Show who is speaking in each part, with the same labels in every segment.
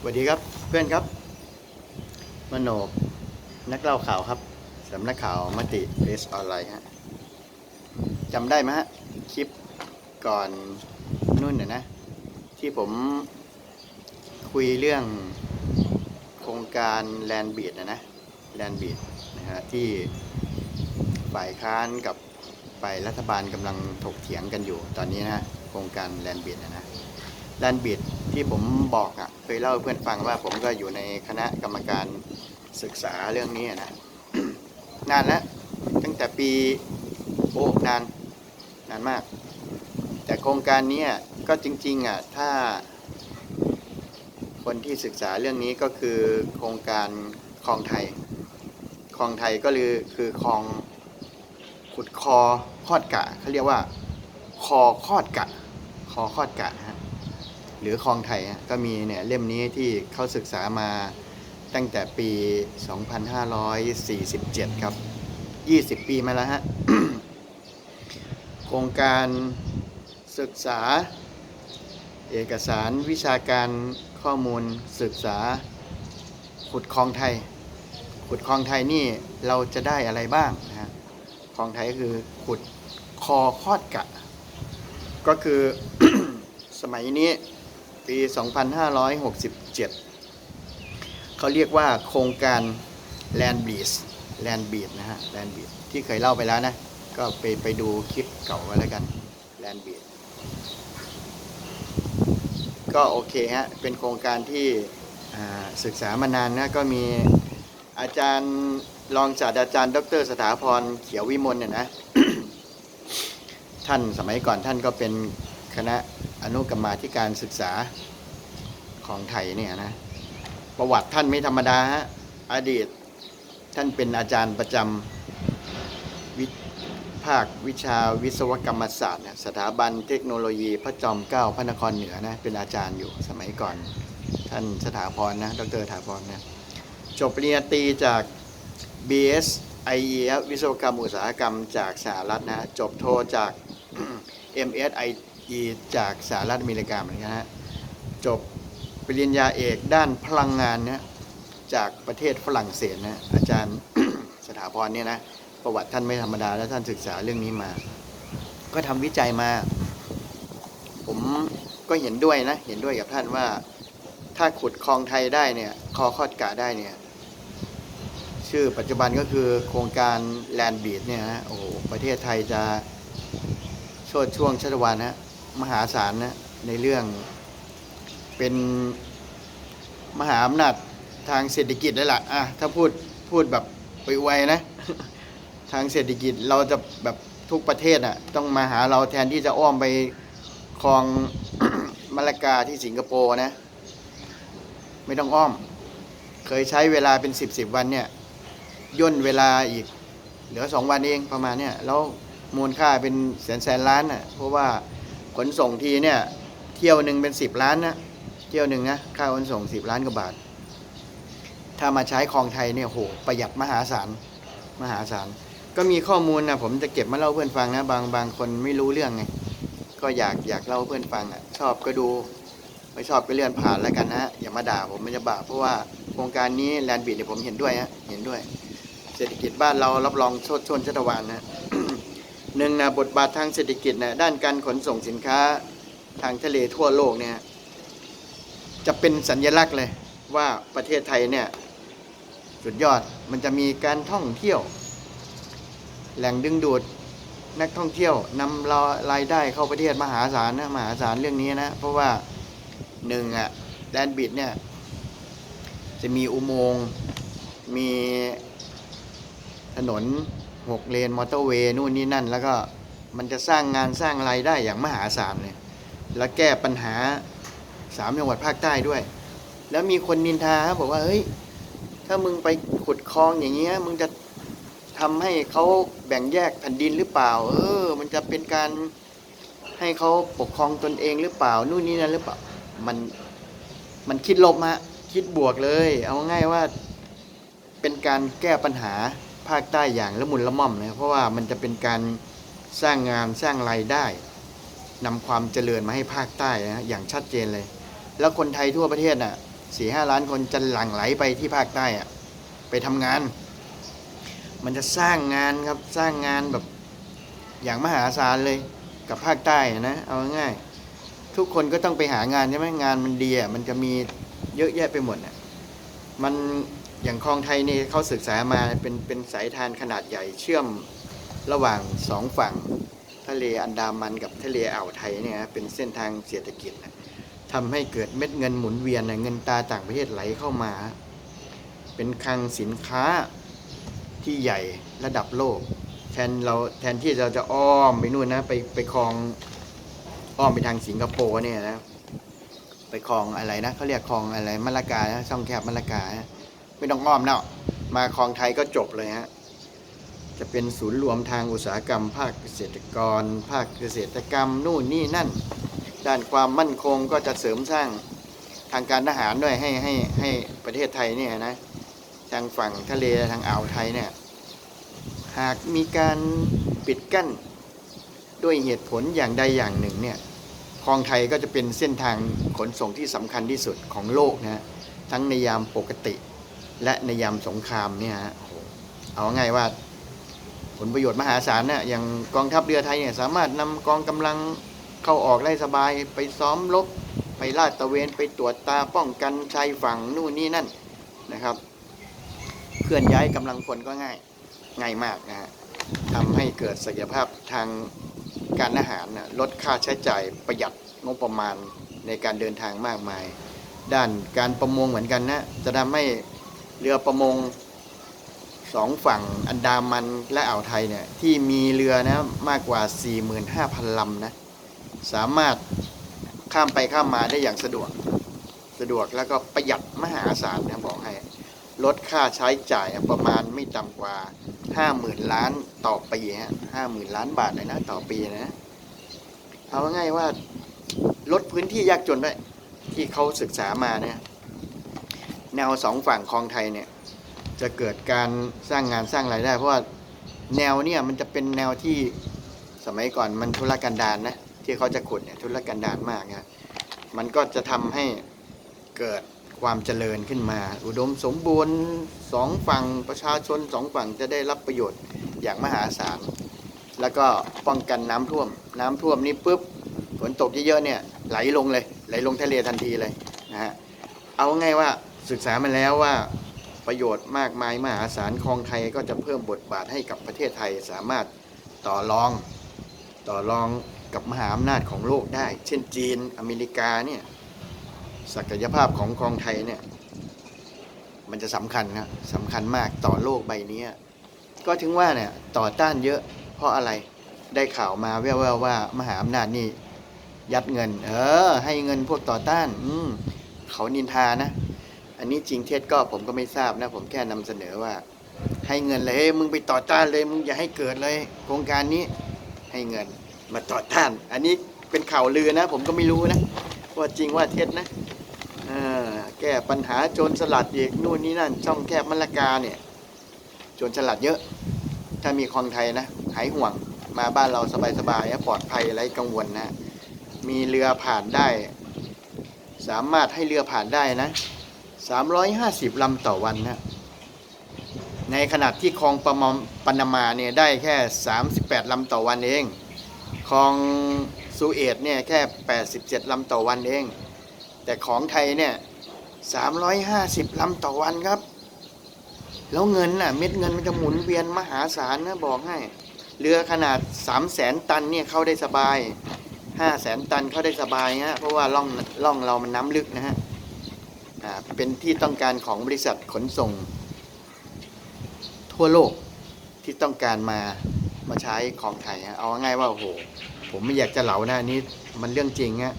Speaker 1: สวัสดีครับเพื่อนครับ มโนบนักเล่าข่าวครับสำนักข่าวมติเพสออนไลน์ฮะจำได้ไหมฮะคลิปก่อนนู่นน่ะนะ ที่ผมคุยเรื่องโครงการแลนบีดนะนะแลนบีดนะฮะที่ฝ่ายค้านกับฝ่ายรัฐบาลกำลังถกเถียงกันอยู่ตอนนี้นะฮะโครงการแลนบีดนะนะแลนบิด ที่ผมบอกอะ่ะเคยเล่าเพื่อนฟังว่าผมก็อยู่ในคณะกรรมการศึกษาเรื่องนี้นะนานแล้วตั้งแต่ปีโอ้นานนานมาก แต่โครงการนี้ก็จริงๆอะถ้า คนที่ศึกษาเรื่องนี้ก็คือโครงการคลองไทยคลองไทยก็คือคือคลองขุดคอคอดกะเขาเรียกว่า คอคอดกะ คอคอดกะนะฮะ หรือคลองไทยก็มีเนี่ยเล่มนี้ที่เขาศึกษามาตั้งแต่ปี 2547 ครับ 20 ปีมาแล้วฮะ โครงการศึกษา เอกสารวิชาการข้อมูลศึกษา ขุดคลองไทย ขุดคลองไทยนี่เราจะได้อะไรบ้างนะฮะคลองไทยคือขุดคอคอดกะ ก็คือสมัยนี้ ปี 2567 เขาเรียกว่าโครงการ Land Breeze Land Breeze นะฮะ Land Breeze ที่เคยเล่าไปแล้วนะ ก็ไปไปดูคลิปเก่าไว้แล้วกัน Land Breeze ก็โอเคฮะ เป็นโครงการที่ศึกษามานานนะ ก็มีอาจารย์รองศาสตราจารย์ ดร สถาพรเขียววิมลเนี่ยนะ ท่านสมัยก่อนท่านก็เป็นคณะ อนุกรรมาธิการศึกษาของไทยเนี่ยนะ ประวัติท่านไม่ธรรมดาฮะอดีตท่านเป็นอาจารย์ประจำวิภาควิชาวิศวกรรมศาสตร์สถาบันเทคโนโลยีพระจอมเกล้าพระนครเหนือนะเป็นอาจารย์อยู่สมัยก่อน ท่านสถาพรนะดรสถาพรนะจบปริญญาตรีจาก BS IE วิศวกรรมอุตสาหกรรมจากสหรัฐนะจบโทจาก MSIT MSIE จากสหรัฐอเมริกาเหมือนกันฮะจบปริญญาเอกด้านพลังงานนะจากประเทศฝรั่งเศสนะอาจารย์สถาพรเนี่ยนะประวัติท่านไม่ธรรมดาแล้วท่านศึกษาเรื่องนี้มา ก็ทำวิจัยมา ผมก็เห็นด้วยนะเห็นด้วยกับท่านว่า ถ้าขุดคลองไทยได้เนี่ยคอคอดกะได้เนี่ยชื่อปัจจุบันก็คือโครงการแลนด์บีดเนี่ยฮะโอ้ประเทศไทยจะโชดช่วงชัตวาลนะ มหาศาลนะในเรื่อง เป็นมหาอำนาจทางเศรษฐกิจเลยล่ะอะถ้าพูดพูดแบบไปไวนะ ทางเศรษฐกิจเราจะแบบทุกประเทศอะ ต้องมาหาเราแทนที่จะอ้อมไปคลองมะละกาที่สิงคโปร์นะ ไม่ต้องอ้อม เคยใช้เวลาเป็นสิบสิบวันเนี่ยย่นเวลาอีก เหลือสองวันเองประมาณเนี่ยแล้วมูลค่าเป็นแสนแสนล้านน่ะเพราะว่า ขนส่งทีเนี่ย เที่ยวหนึ่งเป็นสิบล้านนะเที่ยวหนึ่งนะค่าขนส่งสิบล้านกว่าบาท ถ้ามาใช้คลองไทยเนี่ยโหประหยัดมหาศาลมหาศาลก็มีข้อมูลนะผมจะเก็บมาเล่าเพื่อนฟังนะบางบางคนไม่รู้เรื่องไงก็อยากอยากเล่าเพื่อนฟังอะชอบก็ดูไม่ชอบก็เลื่อนผ่านแล้วกันนะอย่ามาด่าผมไม่จะบาปเพราะว่าโครงการนี้แลนด์บิดเนี่ยผมเห็นด้วยฮะเห็นด้วย เศรษฐกิจบ้านเรารับรองโชดชนชัตวานนะ หนึ่งนะบทบาททางเศรษฐกิจนะด้านการขนส่งสินค้าทางทะเลทั่วโลกเนี่ยจะเป็นสัญลักษณ์เลยว่าประเทศไทยเนี่ยสุดยอดมันจะมีการท่องเที่ยว แหล่งดึงดูดนักท่องเที่ยวนำรารายได้เข้าประเทศมหาศาลนะมหาศาลเรื่องนี้นะ เพราะว่าหนึ่งอะแลนบิดเนี่ยจะมีอุโมงค์มีถนน หกเลนมอเตอร์เวย์นู่นนี่นั่น แล้วก็มันจะสร้างงานสร้างรายได้อย่างมหาศาลเลยแล้วแก้ปัญหาสามจังหวัดภาคใต้ด้วย แล้วมีคนนินทาบบอกว่าเฮ้ยถ้ามึงไปขุดคลองอย่างเงี้ยมึงจะทำให้เขาแบ่งแยกแผ่นดินหรือเปล่า เออ มันจะเป็นการให้เขาปกครองตนเองหรือเปล่า นู่นนี่นั่นหรือเปล่า มัน มันคิดลบฮะ คิดบวกเลย เอาง่ายว่า เป็นการแก้ปัญหา ภาคใต้อย่างละมุนละม่อมนะเพราะว่ามันจะเป็นการสร้างงานสร้างรายได้นำความเจริญมาให้ภาคใต้นะอย่างชัดเจนเลย แล้วคนไทยทั่วประเทศน่ะสี่ห้าล้านคนจะหลั่งไหลไปที่ภาคใต้อะไปทำงาน มันจะสร้างงานครับสร้างงานแบบอย่างมหาศาลเลยกับภาคใต้นะเอาง่ายทุกคนก็ต้องไปหางานใช่ไหมงานมันดีอะมันจะมีเยอะแยะไปหมดอะมัน อย่างคลองไทยนี่เขาศึกษามาเป็นเป็นสายทานขนาดใหญ่เชื่อมระหว่างสองฝั่งทะเลอันดามันกับทะเลอ่าวไทยเนี่ยนะเป็นเส้นทางเศรษฐกิจนะทำให้เกิดเม็ดเงินหมุนเวียนเงินตาต่างประเทศไหลเข้ามา เป็นคลังสินค้าที่ใหญ่ระดับโลก แทนเราแทนที่เราจะอ้อมไปนู่นนะไปไปคลองอ้อมไปทางสิงคโปร์เนี่ยนะไปคลองอะไรนะเขาเรียกคลองอะไรมะละกานะช่องแคบมะละกานะ ไม่ต้องอ้อมเนาะมาคลองไทยก็จบเลยฮะจะเป็นศูนย์รวมทางอุตสาหกรรม ภาคเกษตรกร ภาคเกษตรกรรมนู่นนี่นั่น ด้านความมั่นคงก็จะเสริมสร้างทางการทหารด้วยให้ให้ให้ประเทศไทยเนี่ยนะทางฝั่งทะเลทางอ่าวไทยเนี่ยหากมีการปิดกั้นด้วยเหตุผลอย่างใดอย่างหนึ่งเนี่ยคลองไทยก็จะเป็นเส้นทางขนส่งที่สำคัญที่สุดของโลกนะทั้งในยามปกติ และในยามสงครามเนี่ยฮะเอาง่ายว่า ผลประโยชน์มหาศาลเนี่ยอย่างกองทัพเรือไทยเนี่ยสามารถนำกองกำลังเข้าออกได้สบายไปซ้อมรบไปลาดตระเวนไปตรวจตาป้องกันชายฝั่งนู่นนี่นั่นนะครับ เคลื่อนย้ายกำลังพลก็ง่ายง่ายมากนะฮะทำให้เกิดศักยภาพทางการอาหารนะลดค่าใช้จ่ายประหยัดงบประมาณในการเดินทางมากมาย ด้านการประมงเหมือนกันนะจะทำให้ เรือประมงสองฝั่งอันดามันและอ่าวไทยเนี่ยที่มีเรือนะมากกว่า 45,000ลำนะสามารถข้ามไปข้ามมาได้อย่างสะดวกสะดวกแล้วก็ประหยัดมหาศาลนะบอกให้ ลดค่าใช้จ่ายประมาณไม่ต่ำกว่า 50,000 ล้านต่อปีฮะ50,000ล้านบาทเลยนะต่อปีนะ เอาง่ายว่าลดพื้นที่ยากจนด้วยที่เขาศึกษามาเนี่ย แนวสองฝั่งคลองไทยเนี่ยจะเกิดการสร้างงานสร้างรายได้ เพราะว่าแนวเนี่ยมันจะเป็นแนวที่สมัยก่อนมันทุรกันดารนะที่เขาจะขุดเนี่ยทุรกันดารมากนะมันก็จะทำให้เกิดความเจริญขึ้นมา อุดมสมบูรณ์สองฝั่งประชาชนสองฝั่งจะได้รับประโยชน์อย่างมหาศาลแล้วก็ป้องกันน้ำท่วม น้ำท่วมนี่ปุ๊บฝนตกเยอะๆเนี่ยไหลลงเลย ไหลลงทะเลทันทีเลยนะฮะเอาง่ายว่า ศึกษามาแล้วว่าประโยชน์มากมายมหาศาลคลองไทยก็จะเพิ่มบทบาทให้กับประเทศไทยสามารถต่อรองต่อรองกับมหาอำนาจของโลกได้ เช่นจีนอเมริกาเนี่ยศักยภาพของคลองไทยเนี่ยมันจะสำคัญนะสำคัญมากต่อโลกใบนี้ก็ถึงว่าเนี่ยต่อต้านเยอะเพราะอะไรได้ข่าวมาแว่วๆว่ามหาอำนาจนี่ยัดเงิน เออ ให้เงินพวกต่อต้าน อืมเขานินทานะ อันนี้จริงเท็จก็ผมก็ไม่ทราบนะ ผมแค่นำเสนอว่า ให้เงินเลยเฮ้ยมึงไปต่อต้านเลยมึงอย่าให้เกิดเลย โครงการนี้ให้เงินมาต่อต้าน อันนี้เป็นข่าวลือนะ ผมก็ไม่รู้นะ ว่าจริงว่าเท็จนะอแก้ปัญหาโจรสลัดอีกนู่นนี่นั่น ช่องแคบมะละกาเนี่ยโจรสลัดเยอะ ถ้ามีคลองไทยนะหายห่วงมาบ้านเราสบายๆนะปลอดภัยไร้กังวลนะ มีเรือผ่านได้ สามารถให้เรือผ่านได้นะ 350 ลำต่อวันนะในขณะที่คลองปะมอมปนามาเนี่ยได้แค่ 38 ลำต่อวันเอง คลองสุเอตเนี่ยแค่ 87 ลำต่อวันเอง แต่ของไทยเนี่ย 350 ลำต่อวันครับ แล้วเงินน่ะเม็ดเงินมันจะหมุนเวียนมหาศาลนะบอกให้ เรือขนาด 3 0 0แสนตันเนี่ยเข้าได้สบาย 5 0 0แสนตันเข้าได้สบายฮะเพราะว่าล่องล่องเรามันน้ำลึกนะฮะ เป็นที่ต้องการของบริษัทขนส่ง ทั่วโลกที่ต้องการมามาใช้ของไทยฮะเอาง่ายว่าโอ้โหผมไม่อยากจะเหลานะอันนี้มันเรื่องจริงฮะ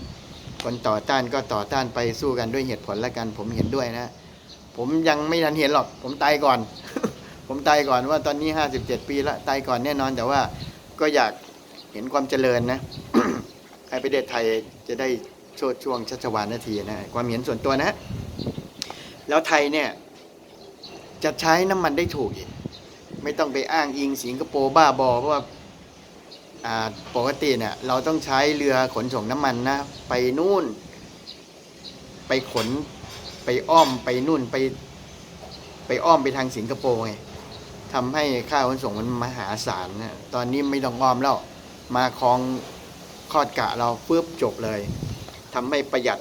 Speaker 1: คนต่อต้านก็ต่อต้านไปสู้กันด้วยเหตุผลและกัน ผมเห็นด้วยนะ ผมยังไม่ทันเห็นหรอก ผมตายก่อน ผมตายก่อนว่าตอนนี้57ปีละตายก่อนแน่นอน แต่ว่าก็อยากเห็นความเจริญนะให้ประเทศไทยจะได้โชดช่วงชัชวาลนาทีนะความเห็นส่วนตัวนะ แล้วไทยเนี่ยจะใช้น้ำมันได้ถูกอีกไม่ต้องไปอ้างอิงสิงคโปร์บ้าบอเพราะว่าปกติเนี่ยเราต้องใช้เรือขนส่งน้ำมันนะ ไปนู่น ไปขนไปไปอ้อมไปนู่นไปไปอ้อมไปทางสิงคโปร์ไงทำให้ค่าขนส่งมันมหาศาลนะตอนนี้ไม่ต้องอ้อมแล้วมาคลองคอดกะเราปุ๊บจบเลยทำให้ประหยัด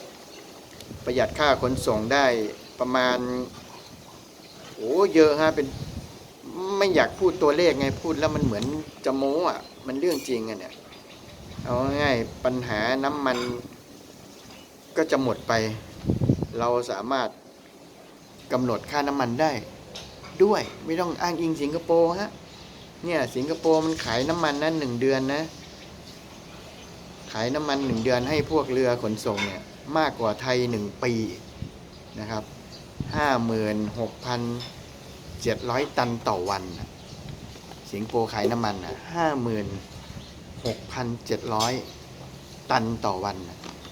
Speaker 1: ประหยัดค่าขนส่งได้ ประมาณโอ้เยอะฮะเป็นไม่อยากพูดตัวเลขไงพูดแล้วมันเหมือนจะโม้อะ มันเรื่องจริงอะเนี่ย เอาง่ายปัญหาน้ำมันก็จะหมดไป เราสามารถกำหนดค่าน้ำมันได้ ด้วยไม่ต้องอ้างอิงสิงคโปร์ฮะเนี่ยสิงคโปร์มันขายน้ำมันนั้นหนึ่งเดือนนะ ขายน้ำมันหนึ่งเดือนให้พวกเรือขนส่งเนี่ยมากกว่าไทยหนึ่งปีนะครับ ห้าหมื่นหกพันเจ็ดร้อยตันต่อวันน่ะสิงคโปร์ขายน้ำมันนะห้าหมื่นหกพันเจ็ดร้อยตันต่อวัน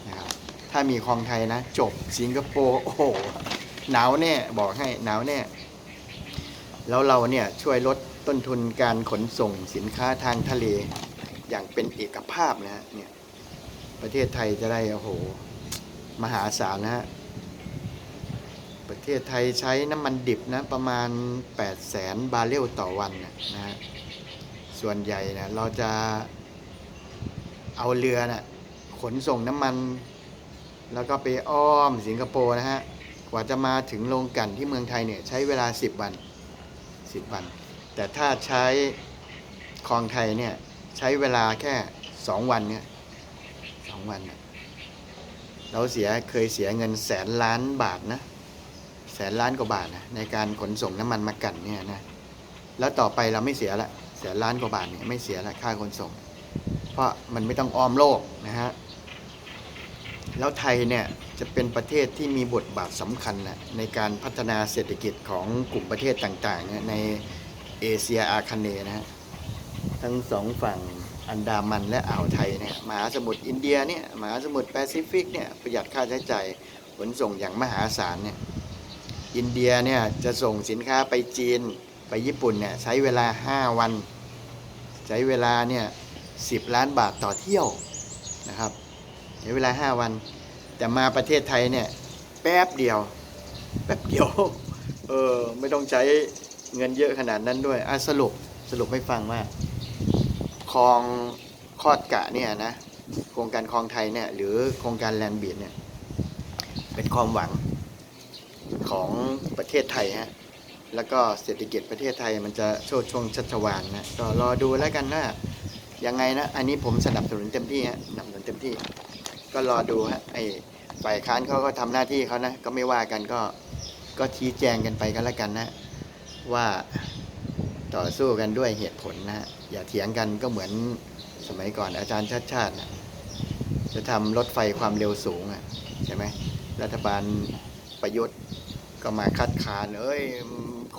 Speaker 1: นะครับ ถ้ามีคลองไทยนะ จบสิงคโปร์โอ้โหหนาวแน่บอกให้หนาวแน่แล้วเราเนี่ยช่วยลดต้นทุนการขนส่งสินค้าทางทะเล อย่างเป็นเอกภาพนะฮะเนี่ยประเทศไทยจะได้โอ้โห มหาศาลนะฮะ ทศไทยใช้น้ำมันดิบนะประมาณ 8 0 0แสนบาร์เรลต่อวันนะฮะส่วนใหญ่นะเราจะเอาเรือนะ่ะขนส่งน้ำมัน แล้วก็ไปอ้อมสิงคโปร์นะฮะกว่าจะมาถึงโรงกันที่เมืองไทยเนี่ยใช้เวลา 10 วัน 10 วัน แต่ถ้าใช้คลองไทยเนี่ยใช้เวลาแค่ 2 วันเนี่ยสองวันเนี่ยเราเสียเคยเสียเงินแสนล้านบาทนะ แสนล้านกว่าบาทนะในการขนส่งน้ำมันมากันเนี่ยนะแล้วต่อไปเราไม่เสียละแสนล้านกว่าบาทเนี่ยไม่เสียละค่าขนส่ง เพราะมันไม่ต้องอ้อมโลกนะฮะแล้วไทยเนี่ยจะเป็นประเทศที่มีบทบาทสำคัญนะในการพัฒนาเศรษฐกิจของกลุ่มประเทศต่างๆในเอเชียอาคเนย์นะฮะทั้งสองฝั่งอันดามันและอ่าวไทยเนี่ยมหาสมุทรอินเดียเนี่ยมหาสมุทรแปซิฟิกเนี่ยประหยัดค่าใช้จ่ายขนส่งอย่างมหาศาลเนี่ย อินเดียเนี่ยจะส่งสินค้าไปจีนไปญี่ปุ่นเนี่ยใช้เวลา 5 วัน ใช้เวลาเนี่ยสิล้านบาทต่อเที่ยวนะครับใช้เวลา 5 วัน แต่มาประเทศไทยเนี่ยแป๊บเดียว แป๊บเดียวเออไม่ต้องใช้เงินเยอะขนาดนั้นด้วยอะสรุปสรุปให้ฟังว่าคลองคอดกะเนี่ยนะโครงการคลองไทยเนี่ยหรือโครงการแลนด์บีดเนี่ยเป็นความหวัง ของประเทศไทยฮะแล้วก็เศรษฐกิจประเทศไทยมันจะโชดช่วงชัชวานนะก็รอดูแล้วกันวนะยังไงนะอันนี้ผมสนับสนุนเต็มที่ฮะสนับสนุนเต็มที่ ก็รอดูฮะไอ้ฝ่ายค้านเขาก็ทำหน้าที่เขานะก็ไม่ว่ากันก็ก็ชี้แจงกันไปกันแล้วกันนะ ว่าต่อสู้กันด้วยเหตุผลนะฮะอย่าเถียงกันก็เหมือนสมัยก่อนอาจารย์ชาติชาตินะจะทำรถไฟความเร็วสูงอะใช่ไหมรัฐบาลประยุทธ์ ก็มาคัดค้านเอ้ย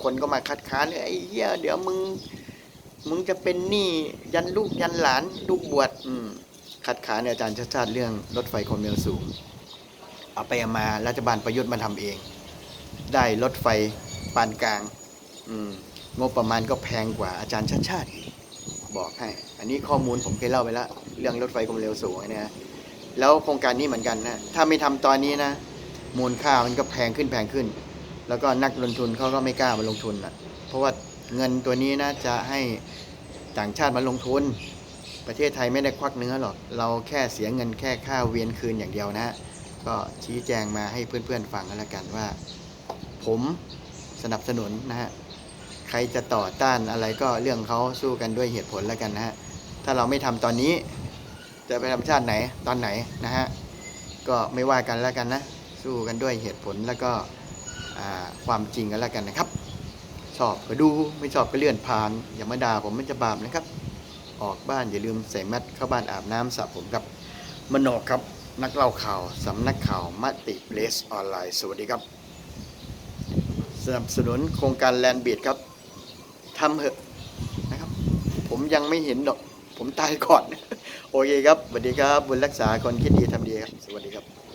Speaker 1: คนก็มาคัดค้านไอ้เหี้ยเดี๋ยวมึง มึงจะเป็นหนี้ยันลูกยันหลานลูกบวชคัดค้านอาจารย์ชาติชาติเรื่องรถไฟความเร็วสูง เอาไปเอามารัฐบาลประยุทธ์มาทำเอง ได้รถไฟปานกลางอืงบประมาณก็แพงกว่าอาจารย์ชาติชาติบอกให้ อันนี้ข้อมูลผมเคยเล่าไปแล้วเรื่องรถไฟความเร็วสูงเนี่ยนะแล้วโครงการนี้เหมือนกันนะถ้าไม่ทำตอนนี้นะมูลค่ามันก็แพงขึ้นแพงขึ้น แล้วก็นักลงทุนเขาก็ไม่กล้ามาลงทุนอะ เพราะว่าเงินตัวนี้นะจะให้ต่างชาติมาลงทุน ประเทศไทยไม่ได้ควักเนื้อหรอก เราแค่เสียเงินแค่ค่าเวียนคืนอย่างเดียวนะ ก็ชี้แจงมาให้เพื่อนๆฟังกันแล้วกันว่า ผมสนับสนุนนะฮะ ใครจะต่อต้านอะไรก็เรื่องเขาสู้กันด้วยเหตุผลแล้วกันนะฮะ ถ้าเราไม่ทำตอนนี้ จะไปทำชาติไหนตอนไหนนะฮะ ก็ไม่ว่ากันแล้วกันนะ สู้กันด้วยเหตุผลแล้วก็ ความจริงกันแล้วกันนะครับ ชอบก็ดูไม่ชอบก็เลื่อนผ่าน อย่ามาด่าผมมันจะบาปนะครับ ออกบ้านอย่าลืมใส่แมสเข้าบ้านอาบน้ำสระผมครับมโนครับนักเล่าข่าวสำนักข่าวมติเพลสออนไลน์สวัสดีครับ สนับสนุนโครงการแลนด์บีดครับทำเถอะนะครับ ผมยังไม่เห็นดอก ผมตายก่อน โอเคครับสวัสดีครับ บุญรักษาคนคิดดีทำดีครับ สวัสดีครับ